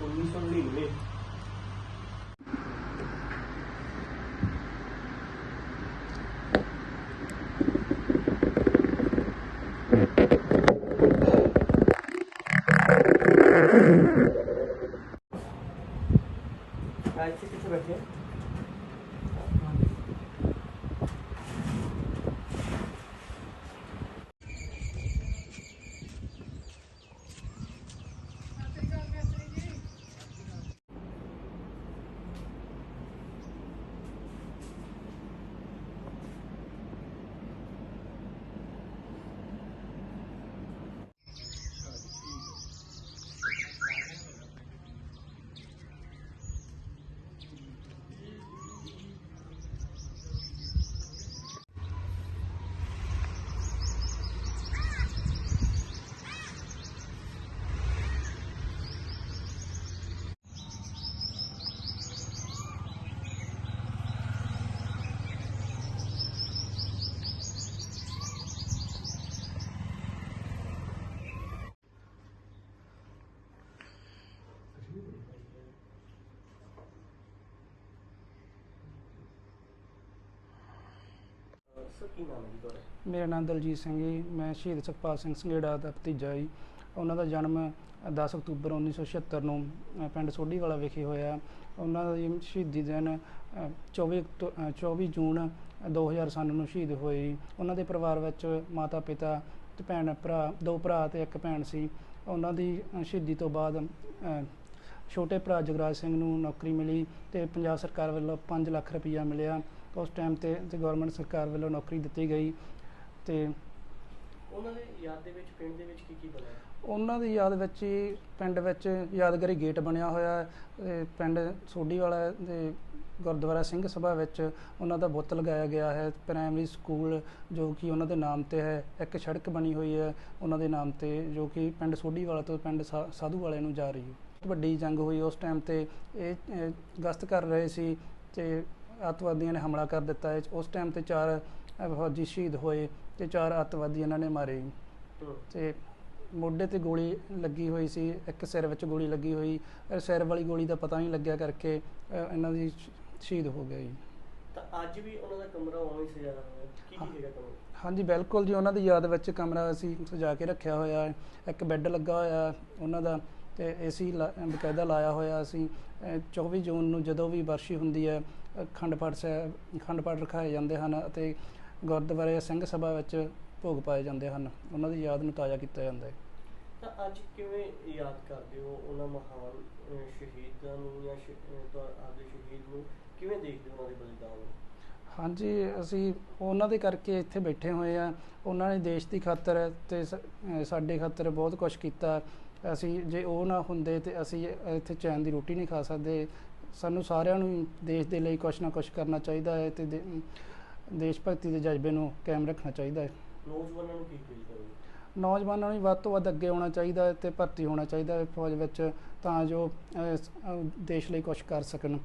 1999 ਅੱਜ ਕਿੱਥੇ ਬੈਠੇ ਸਰ ਕੀ ਨਾਮ ਹੈ ਜੀ ਤੁਹਾਡਾ? ਮੇਰਾ ਨਾਮ ਦਲਜੀਤ ਸਿੰਘ ਜੀ ਮੈਂ ਸ਼ਹੀਦ ਸੁਖਪਾਲ ਸਿੰਘ ਸੰਘੇੜਾ ਦਾ ਭਤੀਜਾ ਜੀ। ਉਹਨਾਂ ਦਾ ਜਨਮ 10 ਅਕਤੂਬਰ 1976 ਨੂੰ ਪਿੰਡ ਸੋਢੀਵਾਲਾ ਵਿਖੇ ਹੋਇਆ। ਉਹਨਾਂ ਦੀ ਸ਼ਹੀਦੀ ਦਿਨ ਅ, 24 ਅਕਤੂ- ਅ, 24 ਜੂਨ 2000 ਸਨ ਨੂੰ ਸ਼ਹੀਦ ਹੋਏ ਜੀ। ਉਹਨਾਂ ਦੇ ਪਰਿਵਾਰ ਵਿੱਚ ਮਾਤਾ ਪਿਤਾ ਤੇ ਭੈਣ ਭਰਾ ਦੋ ਭਰਾ ਤੇ ਇੱਕ ਭੈਣ ਸੀ। ਉਹਨਾਂ ਦੀ ਸ਼ਹੀਦੀ ਤੋਂ ਬਾਅਦ ਛੋਟੇ ਭਰਾ ਜਗਰਾਜ ਸਿੰਘ ਨੂੰ ਨੌਕਰੀ ਮਿਲੀ ਤੇ ਪੰਜਾਬ ਸਰਕਾਰ ਵੱਲੋਂ 5 ਲੱਖ ਰੁਪਈਆ ਮਿਲਿਆ। ਉਸ ਟਾਈਮ ਤੇ ਤੇ ਗਵਰਨਮੈਂਟ ਸਰਕਾਰ ਵੱਲੋਂ ਨੌਕਰੀ ਦਿੱਤੀ ਗਈ ਤੇ ਉਹਨਾਂ ਦੇ ਯਾਦ ਦੇ ਵਿੱਚ ਪਿੰਡ ਦੇ ਵਿੱਚ ਕੀ ਕੀ ਬਣਾਇਆ ਉਹਨਾਂ ਦੀ ਯਾਦ ਵਿੱਚ ਹੀ ਪਿੰਡ ਵਿੱਚ ਯਾਦਗਾਰੀ ਗੇਟ ਬਣਿਆ ਹੋਇਆ ਹੈ ਪਿੰਡ ਸੋਢੀਵਾਲਾ ਦੇ ਗੁਰਦੁਆਰਾ ਸਿੰਘ ਸਭਾ ਵਿੱਚ ਉਹਨਾਂ ਦਾ ਬੁੱਤ ਲਗਾਇਆ ਗਿਆ ਹੈ। ਪ੍ਰਾਇਮਰੀ ਸਕੂਲ ਜੋ ਕਿ ਉਹਨਾਂ ਦੇ ਨਾਮ ਤੇ ਹੈ ਇੱਕ ਸੜਕ ਬਣੀ ਹੋਈ ਹੈ। ਉਹਨਾਂ ਦੇ ਨਾਮ ਤੇ ਜੋ ਕਿ ਪਿੰਡ ਸੋਢੀਵਾਲਾ ਤੋਂ ਪਿੰਡ ਸਾ- ਸਾਧੂਵਾਲੇ ਨੂੰ ਜਾ ਰਹੀ ਹੈ। ਵੱਡੀ ਜੰਗ ਹੋਈ ਉਸ ਟਾਈਮ ਤੇ ਇਹ ਗਸ਼ਤ ਕਰ ਰਹੇ ਸੀ ਤੇ ਅੱਤਵਾਦੀਆਂ ਨੇ ਹਮਲਾ ਕਰ ਦਿੱਤਾ। ਉਸ ਟਾਈਮ ਤੇ ਚਾਰ ਫੌਜੀ ਸ਼ਹੀਦ ਹੋਏ ਤੇ ਚਾਰ ਅੱਤਵਾਦੀ ਇਹਨਾਂ ਨੇ ਮਾਰੇ। ਤੇ ਮੋਢੇ ਤੇ ਗੋਲੀ ਲੱਗੀ ਹੋਈ ਸੀ ਇੱਕ ਸਿਰ ਵਿੱਚ ਗੋਲੀ ਲੱਗੀ ਹੋਈ ਸਿਰ ਵਾਲੀ ਗੋਲੀ ਦਾ ਪਤਾ ਨਹੀਂ ਲੱਗਿਆ ਕਰਕੇ ਇਹਨਾਂ ਦੀ ਸ਼ਹੀਦ ਹੋ ਗਏ। ਜੀ ਤਾਂ ਅੱਜ ਵੀ ਉਹਨਾਂ ਦਾ ਕਮਰਾ ਉਵੇਂ ਹੀ ਸਜਾਇਆ ਹੋਇਆ ਹੈ? ਕੀ ਕੀ ਹੈਗਾ ਕਮਰਾ? ਹਾਂਜੀ ਬਿਲਕੁਲ ਜੀ ਉਹਨਾਂ ਦੀ ਯਾਦ ਵਿੱਚ ਕਮਰਾ ਅਸੀਂ ਸਜਾ ਕੇ ਰੱਖਿਆ ਹੋਇਆ ਹੈ। ਇੱਕ ਬੈੱਡ ਲੱਗਾ ਹੋਇਆ ਉਹਨਾਂ ਦਾ ਤੇ ਏਸੀ ਬਕਾਇਦਾ ਲਾਇਆ ਹੋਇਆ ਅਸੀਂ ਅਹ 24 ਜੂਨ ਨੂੰ ਜਦੋਂ ਵੀ ਵਰਸ਼ੀ ਹੁੰਦੀ ਹੈ ਅਖੰਡ ਪਾਠ ਸਾਹਿਬ ਅਖੰਡ ਪਾਠ ਰਖਾਏ ਜਾਂਦੇ ਹਨ ਅਤੇ ਗੁਰਦੁਆਰੇ ਸਿੰਘ ਸਭਾ ਵਿੱਚ ਭੋਗ ਪਾਏ ਜਾਂਦੇ ਹਨ। ਉਹਨਾਂ ਦੀ ਯਾਦ ਨੂੰ ਤਾਜ਼ਾ ਕੀਤਾ ਜਾਂਦਾ ਹੈ। ਤਾਂ ਅੱਜ ਕਿਵੇਂ ਯਾਦ ਕਰਦੇ ਹੋ? ਉਹਨਾਂ ਮਹਾਨ ਸ਼ਹੀਦਾਂ ਨੂੰ ਜਾਂ ਆਪਦੇ ਸ਼ਹੀਦ ਨੂੰ ਕਿਵੇਂ ਦੇਖਦੇ ਹੋ ਉਹਨਾਂ ਦੇ ਬਲੀਦਾਨ ਨੂੰ? ਹਾਂਜੀ ਅਸੀਂ ਉਹਨਾਂ ਦੇ ਕਰਕੇ ਇੱਥੇ ਬੈਠੇ ਹੋਏ ਆ ਉਹਨਾਂ ਨੇ ਦੇਸ਼ ਦੀ ਖਾਤਰ ਤੇ ਸਾਡੇ ਖਾਤਰ ਬਹੁਤ ਕੁਝ ਕੀਤਾ। ਅਸੀਂ ਜੇ ਉਹ ਨਾ ਹੁੰਦੇ ਤੇ ਅਸੀਂ ਇੱਥੇ ਚੈਨ ਦੀ ਰੋਟੀ ਨਹੀਂ ਖਾ ਸਕਦੇ। ਸਾਨੂੰ ਸਾਰਿਆਂ ਨੂੰ ਦੇਸ਼ ਦੇ ਲਈ ਕੁਝ ਨਾ ਕੁਝ ਕਰਨਾ ਚਾਹੀਦਾ ਹੈ ਤੇ ਦੇਸ਼ ਭਗਤੀ ਦੇ ਜਜ਼ਬੇ ਨੂੰ ਕਾਇਮ ਰੱਖਣਾ ਚਾਹੀਦਾ ਹੈ। ਨੌਜਵਾਨਾਂ ਨੂੰ ਕੀ ਫੀਲ ਕਰੋਗੇ? ਨੌਜਵਾਨਾਂ ਨੂੰ ਵੱਧ ਤੋਂ ਵੱਧ ਅੱਗੇ ਆਉਣਾ ਚਾਹੀਦਾ ਹੈ ਤੇ ਭਰਤੀ ਹੋਣਾ ਚਾਹੀਦਾ ਹੈ ਫੌਜ ਵਿੱਚ ਤਾਂ ਜੋ ਦੇਸ਼ ਲਈ ਕੁਝ ਕਰ ਸਕਣ।